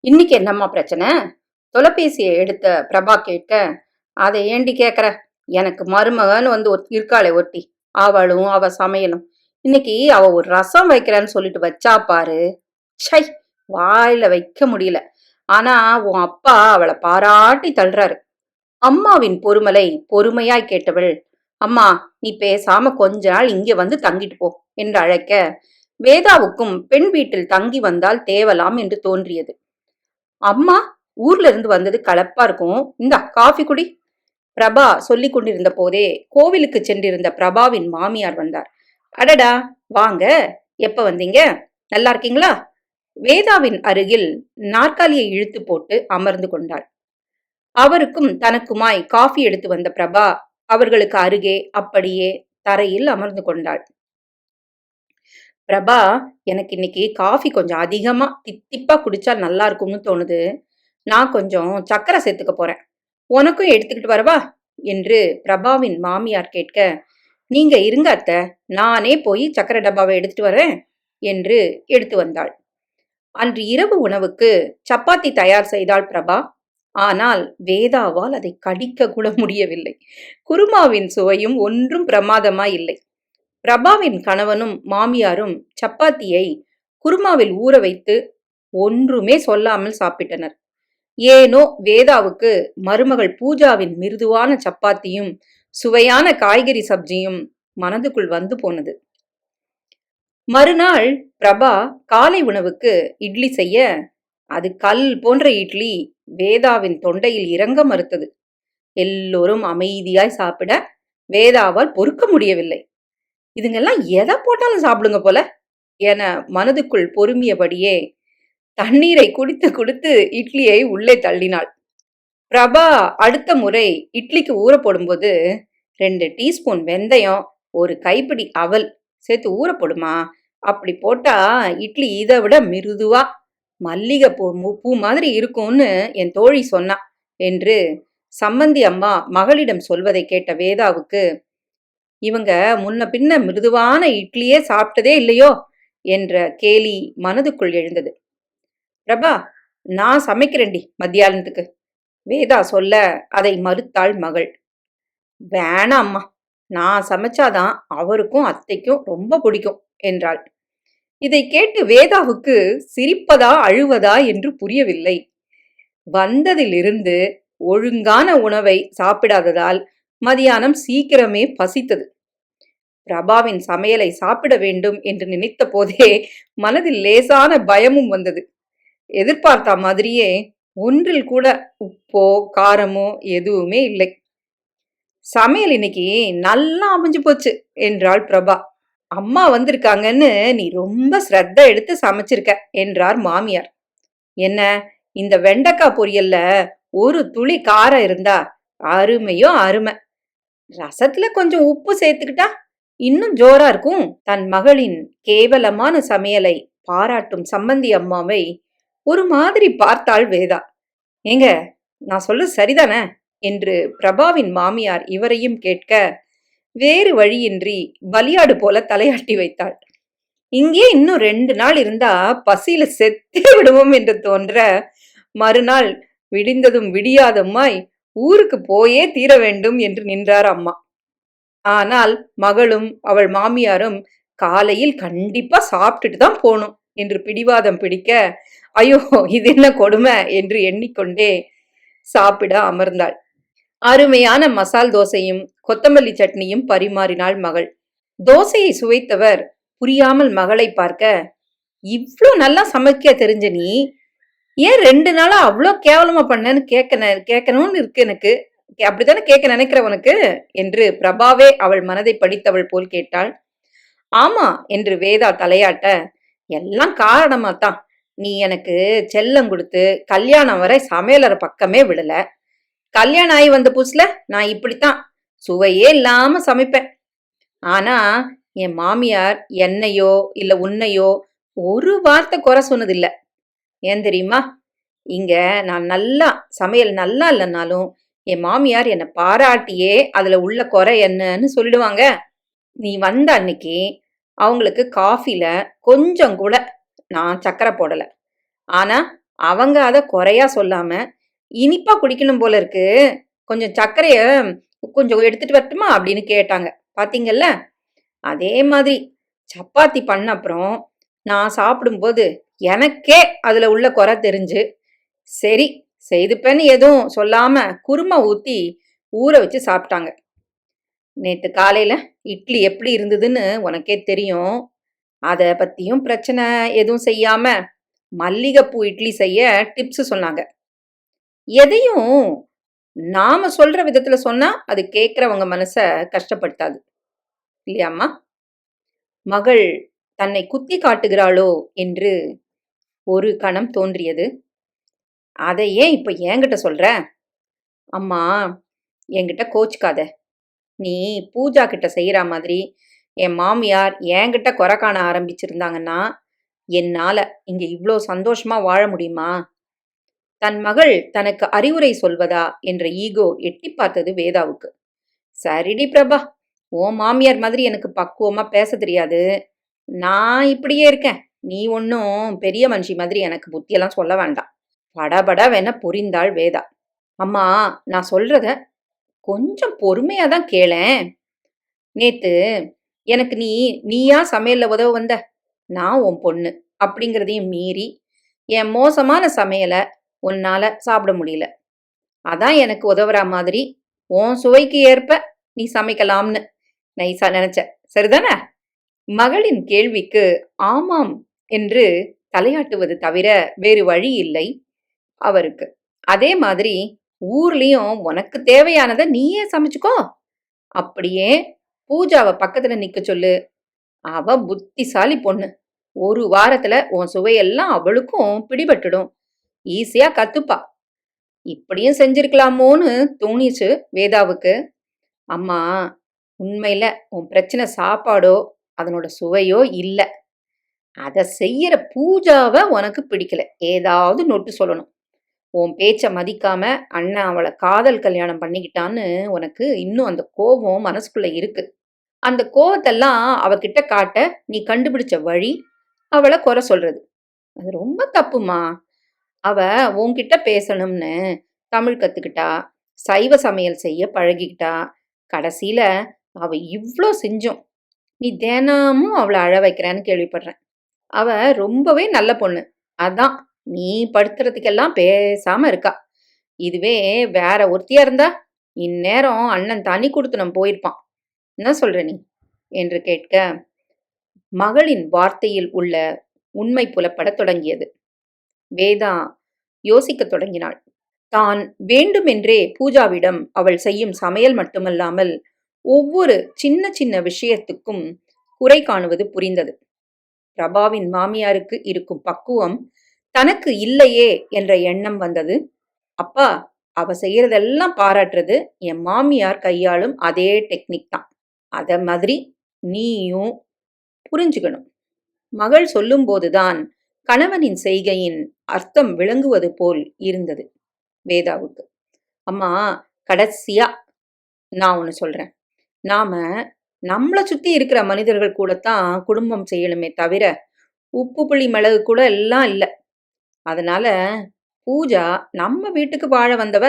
இன்னைக்கு என்னம்மா பிரச்சனை? தொலைபேசியை எடுத்த பிரபா கேட்க அதை ஏண்டி கேக்குற? எனக்கு மருமகன் வந்து இருக்காளே ஒட்டி. அவளும் அவ சமையலும். இன்னைக்கு அவ ஒரு ரசம் வைக்கிறேன்னு சொல்லிட்டு வச்சா பாரு. சை வாயில வைக்க முடியல. ஆனா உன் அப்பா அவளை பாராட்டி தள்ளுறாரு. அம்மாவின் பொறுமலை பொறுமையாய் கேட்டவள் அம்மா நீ பேசாம கொஞ்ச நாள் இங்க வந்து தங்கிட்டு போ என்று அழைக்க வேதாவுக்கும் பெண் வீட்டில் தங்கி வந்தால் தேவலாம் என்று தோன்றியது. அம்மா ஊர்ல இருந்து வந்தது கலப்பா இருக்கும். இந்த காஃபி குடி. பிரபா சொல்லி கொண்டிருந்த போதே கோவிலுக்கு சென்றிருந்த பிரபாவின் மாமியார் வந்தார். அடடா வாங்க. எப்ப வந்தீங்க? நல்லா இருக்கீங்களா? வேதாவின் அருகில் நாற்காலியை இழுத்து போட்டு அமர்ந்து கொண்டாள். அவருக்கும் தனக்குமாய் காஃபி எடுத்து வந்த பிரபா அவர்களுக்கு அருகே அப்படியே தரையில் அமர்ந்து கொண்டாள். பிரபா எனக்கு இன்னைக்கு காஃபி கொஞ்சம் அதிகமா தித்திப்பா குடிச்சா நல்லா இருக்கும்னு தோணுது. நான் கொஞ்சம் சக்கரை சேர்த்துக்க போறேன். உனக்கும் எடுத்துக்கிட்டு வரவா? என்று பிரபாவின் மாமியார் கேட்க நீங்க இருங்க அத்தை நானே போய் சக்கரை டப்பாவை எடுத்துட்டு வரேன் என்று எடுத்து வந்தாள். அன்று இரவு உணவுக்கு சப்பாத்தி தயார் செய்தாள் பிரபா. ஆனால் வேதாவால் அதை கடிக்க கூட முடியவில்லை. குருமாவின் சுவையும் ஒன்றும் பிரமாதமாய் இல்லை. பிரபாவின் கணவனும் மாமியாரும் சப்பாத்தியை குருமாவில் ஊற வைத்து ஒன்றுமே சொல்லாமல் சாப்பிட்டனர். ஏனோ வேதாவுக்கு மருமகள் பூஜாவின் மிருதுவான சப்பாத்தியும் சுவையான காய்கறி சப்ஜியும் மனதுக்குள் வந்து போனது. மறுநாள் பிரபா காலை உணவுக்கு இட்லி செய்ய அது கல் போன்ற இட்லி வேதாவின் தொண்டையில் இறங்க மறுத்தது. எல்லோரும் அமைதியாய் சாப்பிட வேதாவால் பொறுக்க முடியவில்லை. இதுங்கெல்லாம் எதை போட்டாலும் சாப்பிடுங்க போல. என மனதுக்குள் பொறுமியபடியே தண்ணீரை குடித்து குடித்து இட்லியை உள்ளே தள்ளினாள். பிரபா அடுத்த முறை இட்லிக்கு ஊற போடும்போது ரெண்டு டீஸ்பூன் வெந்தயம் ஒரு கைப்பிடி அவல் சேர்த்து ஊற போடுமா அப்படி போட்டா இட்லி இதை விட மிருதுவா மல்லிகை பூ பூ மாதிரி இருக்கும்னு என் தோழி சொன்னா என்று சம்மந்தி அம்மா மகளிடம் சொல்வதை கேட்ட வேதாவுக்கு இவங்க முன்ன பின்ன மிருதுவான இட்லியே சாப்பிட்டதே இல்லையோ என்ற கேலி மனதுக்குள் எழுந்தது. பிரபா நான் சமைக்கிறேன்டி மத்தியானத்துக்கு. வேதா சொல்ல அதை மறுத்தாள் மகள். வேணாம் அம்மா நான் சமைச்சாதான் அவருக்கும் அத்தைக்கும் ரொம்ப பிடிக்கும் என்றாள். இதை கேட்டு வேதாவுக்கு சிரிப்பதா அழுவதா என்று புரியவில்லை. வந்ததிலிருந்து ஒழுங்கான உணவை சாப்பிடாததால் மதியானம் சீக்கிரமே பசித்தது. பிரபாவின் சமையலை சாப்பிட வேண்டும் என்று நினைத்த போதே மனதில் லேசான பயமும் வந்தது. எதிர்பார்த்த மாதிரியே ஒன்றில் கூட உப்போ காரமோ எதுவுமே இல்லை. சமையல் இன்னைக்கு நல்லா அமைஞ்சு போச்சு என்றாள் பிரபா. அம்மா வந்திருக்காங்கன்னு நீ ரொம்ப ஸ்ரத்த எடுத்து சமைச்சிருக்க என்றார் மாமியார். என்ன இந்த வெண்டைக்காய் பொரியல்ல ஒரு துளி காரம் இருந்தா அருமையோ அருமை. ரசத்துல கொஞ்சம் உப்பு சேர்த்துக்கிட்டா இன்னும் ஜோரா இருக்கும். தன் மகளின் கேவலமான சமையலை பாராட்டும் சம்பந்தி அம்மாவை ஒரு மாதிரி பார்த்தாள் வேதா. ஏங்க நான் சொல்ல சரிதானே? என்று பிரபாவின் மாமியார் இவரையும் கேட்க வேறு வழியின்றி பலியாடு போல தலையாட்டி வைத்தாள். இங்கே இன்னும் ரெண்டு நாள் இருந்தா பசியில செத்தே விடுவோம் என்று தோன்ற மறுநாள் விடிந்ததும் விடியாதம்மாய் ஊருக்கு போயே தீர வேண்டும் என்று நின்றார் அம்மா. ஆனால் மகளும் அவள் மாமியாரும் காலையில் கண்டிப்பா சாப்பிட்டுட்டு தான் போகணும் என்று பிடிவாதம் பிடிக்க ஐயோ இது என்ன கொடுமை? என்று எண்ணிக்கொண்டே சாப்பிட அமர்ந்தாள். அருமையான மசால் தோசையும் கொத்தமல்லி சட்னியும் பரிமாறினாள் மகள். தோசையை சுவைத்தவர் புரியாமல் மகளை பார்க்க இவ்வளோ நல்லா சமைக்க தெரிஞ்ச நீ ஏன் ரெண்டு நாளா அவ்வளோ கேவலமா பண்ணேன்னு கேட்க கேட்கணும்னு இருக்கு எனக்கு. அப்படித்தானே கேட்க நினைக்கிறவனுக்கு? என்று பிரபாவே அவள் மனதை படித்தவள் போல் கேட்டாள். ஆமா என்று வேதா தலையாட்ட எல்லாம் காரணமா தான் நீ எனக்கு செல்லம் கொடுத்து கல்யாணம் வரை சமையலற பக்கமே விடல. கல்யாணம் ஆகி வந்த புதுசுல நான் இப்படித்தான் சுவையே இல்லாம சமைப்பேன். ஆனா என் மாமியார் என்னையோ இல்ல உன்னையோ ஒரு வார்த்தை குறை சொன்னதில்லை. ஏன் தெரியுமா? இங்க நான் நல்லா சமையல் நல்லா இல்லைன்னாலும் என் மாமியார் என்னை பாராட்டியே அதுல உள்ள குறை என்னன்னு சொல்லிடுவாங்க. நீ வந்த அன்னைக்கு அவங்களுக்கு காஃபில கொஞ்சம் கூட நான் சக்கரை போடல. ஆனா அவங்க அதை குறையா சொல்லாம இனிப்பா குடிக்கணும் போல இருக்கு. கொஞ்சம் சர்க்கரைய கொஞ்சம் எடுத்துட்டு வரட்டுமா? அப்படின்னு கேட்டாங்க. பாத்தீங்கல்ல? அதே மாதிரி சப்பாத்தி பண்ண அப்புறம் நான் சாப்பிடும்போது எனக்கே அதுல உள்ள குறை தெரிஞ்சு சரி செய்துப்பேன்னு எதுவும் சொல்லாம குருமை ஊத்தி ஊற வச்சு சாப்பிட்டாங்க. நேத்து காலையில இட்லி எப்படி இருந்ததுன்னு உனக்கே தெரியும். அத பத்தியும் பிரச்சனை எதுவும் செய்யாம மல்லிகைப்பூ இட்லி செய்ய டிப்ஸ் சொன்னாங்க. எதையும் நாம சொல்ற விதத்துல சொன்னா அது கேட்குறவங்க மனச கஷ்டப்படுத்தாது. இல்லையாம்மா? மகள் தன்னை குத்தி காட்டுகிறாளோ என்று ஒரு கணம் தோன்றியது. அதை ஏன் இப்ப என்கிட்ட சொல்ற? அம்மா என்கிட்ட கோச்சுக்காத. நீ பூஜா கிட்ட செய்யற மாதிரி என் மாமியார் என்கிட்ட குறை காண ஆரம்பிச்சிருந்தாங்கன்னா என்னால இங்க இவ்வளோ சந்தோஷமா வாழ முடியுமா? தன் மகள் தனக்கு அறிவுரை சொல்வதா என்ற ஈகோ எட்டி பார்த்தது வேதாவுக்கு. சரிடி பிரபா ஓ மாமியார் மாதிரி எனக்கு பக்குவமா பேச தெரியாது. நான் இப்படியே இருக்கேன். நீ ஒன்றும் பெரிய மனுஷி மாதிரி எனக்கு புத்தியெல்லாம் சொல்ல வேண்டாம். படபடவென புரிந்தாள் வேதா. அம்மா நான் சொல்றத கொஞ்சம் பொறுமையா தான் கேளேன். நேத்து எனக்கு நீ நீயா சமையல்ல உதவ வந்த? நான் உன் பொண்ணு அப்படிங்கிறதையும் மீறி என் மோசமான சமையலை உன்னால சாப்பிட முடியல. அதான் எனக்கு உதவுற மாதிரி உன் சுவைக்கு ஏற்ப நீ சமைக்கலாம்னு நைசா நினைச்ச. சரிதானே? மகளின் கேள்விக்கு ஆமாம் என்று தலையாட்டுவது தவிர வேறு வழி இல்லை அவருக்கு. அதே மாதிரி ஊர்லயும் உனக்கு தேவையானதை நீயே சமைச்சுக்கோ. அப்படியே பூஜாவை பக்கத்துல நிக்க சொல்லு. அவ புத்திசாலி பொண்ணு. ஒரு வாரத்துல உன் சுவையெல்லாம் அவளுக்கும் பிடிபட்டுடும். ஈஸியா கத்துப்பா. இப்படியும் செஞ்சிருக்கலாமோன்னு தோணிச்சு வேதாவுக்கு. அம்மா உண்மையில உன் பிரச்சனை சாப்பாடோ அதனோட சுவையோ இல்லை. அதை செய்யற பூஜாவை உனக்கு பிடிக்கல. ஏதாவது நொட்டு சொல்லணும். உன் பேச்ச மதிக்காம அண்ணன் அவளை காதல் கல்யாணம் பண்ணிக்கிட்டான்னு உனக்கு இன்னும் அந்த கோபம் மனசுக்குள்ள இருக்கு. அந்த கோபத்தெல்லாம் அவகிட்ட காட்ட நீ கண்டுபிடிச்ச வழி அவளை குறை சொல்றது. அது ரொம்ப தப்புமா? அவ உன்கிட்ட பேசணும்னு தமிழ் கத்துக்கிட்டா சைவ சமையல் செய்ய பழகிக்கிட்டா கடைசியில அவ இவ்வளோ செஞ்சோம். நீ தினமும் அவளை அழ வைக்கிறேன்னு கேள்விப்படுறேன். அவ ரொம்பவே நல்ல பொண்ணு. அதான் நீ படுத்துறதுக்கெல்லாம் பேசாம இருக்கா. இதுவே வேற ஒருத்தியா இருந்தா இந்நேரம் அண்ணன் தனி கொடுத்துனம் போயிருப்பான். என்ன சொல்ற நீ? என்று கேட்க மகளின் வார்த்தையில் உள்ள உண்மை புலப்படத் தொடங்கியது. வேதா யோசிக்கத் தொடங்கினாள். தான் வேண்டுமென்றே பூஜாவிடம் அவள் செய்யும் சமையல் மட்டுமல்லாமல் ஒவ்வொரு சின்ன சின்ன விஷயத்துக்கும் குறை காணுவது புரிந்தது. பிரபாவின் மாமியாருக்கு இருக்கும் பக்குவம் தனக்கு இல்லையே என்ற எண்ணம் வந்தது. அப்பா அவ செய்யறதெல்லாம் பாராட்டுறது என் மாமியார் கையாளும் அதே டெக்னிக் தான். அத மாதிரி நீயும் புரிஞ்சுக்கணும். மகள் சொல்லும்போதுதான் கணவனின் செய்கையின் அர்த்தம் விளங்குவது போல் இருந்தது வேதாவுக்கு. அம்மா கடைசியா நான் ஒன்று சொல்றேன். நாம நம்மளை சுத்தி இருக்கிற மனிதர்கள் கூட தான் குடும்பம் செய்யணுமே தவிர உப்பு புளி மிளகு கூட எல்லாம் இல்லை. அதனால பூஜா நம்ம வீட்டுக்கு வாழ வந்தவ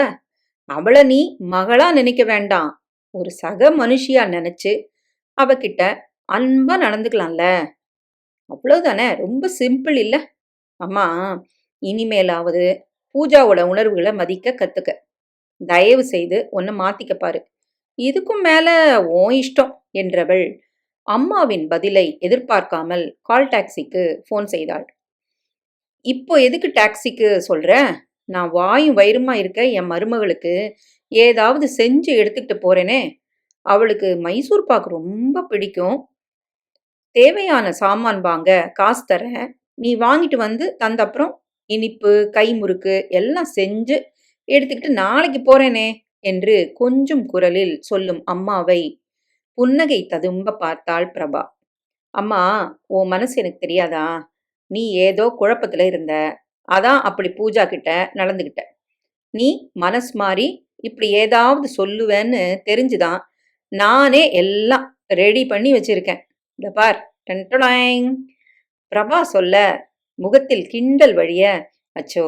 அவளை நீ மகளா நினைக்க வேண்டாம். ஒரு சக மனுஷியா நினைச்சு அவகிட்ட அன்பா நடந்துக்கலாம்ல. அவ்வளவுதானே? ரொம்ப சிம்பிள் இல்ல. அம்மா இனிமேலாவது பூஜாவோட உணர்வுகளை மதிக்க கத்துக்க. தயவு செய்து ஒன்னு மாத்திக்க பாரு. இதுக்கும் மேல ஓ இஷ்டம் என்றவள் அம்மாவின் பதிலை எதிர்பார்க்காமல் கால் டாக்ஸிக்கு ஃபோன் செய்தாள். இப்போ எதுக்கு டாக்ஸிக்கு சொல்ற? நான் வாயும் வயிறுமா இருக்க என் மருமகளுக்கு ஏதாவது செஞ்சு எடுத்துக்கிட்டு போறேனே. அவளுக்கு மைசூர் பாக்கு ரொம்ப பிடிக்கும். தேவையான சாமான் வாங்க காசு தரேன் நீ வாங்கிட்டு வந்து தந்தப்புறம் இனிப்பு கை முறுக்கு எல்லாம் செஞ்சு எடுத்துக்கிட்டு நாளைக்கு போறேனே. என்று கொஞ்சம் குரலில் சொல்லும் அம்மாவை புன்னகை ததும்ப பார்த்தாள் பிரபா. அம்மா உன் மனசு எனக்கு தெரியாதா? நீ ஏதோ குழப்பத்துல இருந்த. அதான் அப்படி பூஜா கிட்ட நடந்துகிட்ட. நீ மனசு மாறி இப்படி ஏதாவது சொல்லுவேன்னு தெரிஞ்சுதான் நானே எல்லாம் ரெடி பண்ணி வச்சிருக்கேன். இந்த பார். டன்டொடாய்ங் பிரபா சொல்ல முகத்தில் கிண்டல் வழிய அச்சோ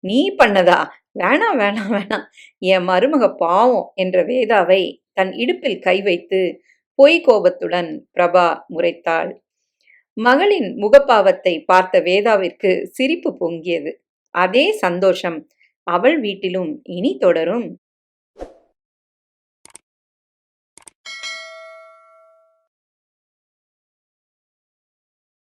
நீ பண்ணதா? வேணாம் வேணாம் வேணாம் என் மருமக பாவம் என்ற வேதாவை தன் இடுப்பில் கை வைத்து பொய் கோபத்துடன் பிரபா முறைத்தாள். மகளின் முகப்பாவத்தை பார்த்த வேதாவிற்கு சிரிப்பு பொங்கியது. அதே சந்தோஷம் அவள் வீட்டிலும் இனி தொடரும்.